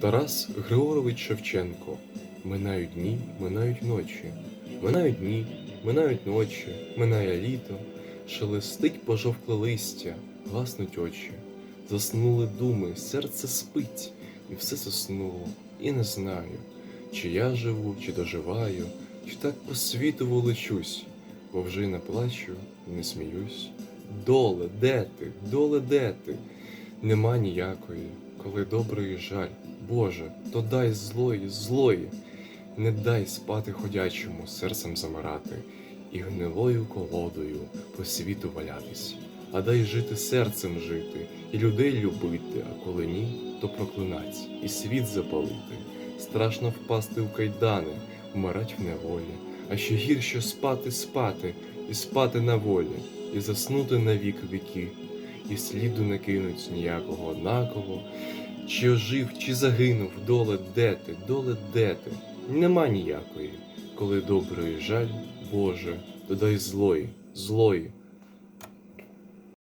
Тарас Григорович Шевченко. Минають дні, минають ночі, минають дні, минають ночі, минає літо, шелестить пожовкле листя, гаснуть очі, заснули думи, серце спить, і все заснуло, і не знаю, чи я живу, чи доживаю, чи так по світу волочусь, бо вже й не плачу, не сміюсь. Доле, де ти, доле, де ти? Нема ніякої, коли доброї жаль. Боже, то дай злої, злої, не дай спати ходячому, серцем замирати, і гнилою колодою по світу валятись, а дай жити серцем жити, і людей любити, а коли ні, то проклинать, і світ запалити. Страшно впасти в кайдани, вмирать в неволі, а ще гірше спати, спати, і спати на волі, і заснути на вік віки, і сліду не кинуть ніякого однаково. Чи ожив, чи загинув, доле де ти, доле де ти? Нема ніякої, коли доброї жаль, Боже, додай злої, злої,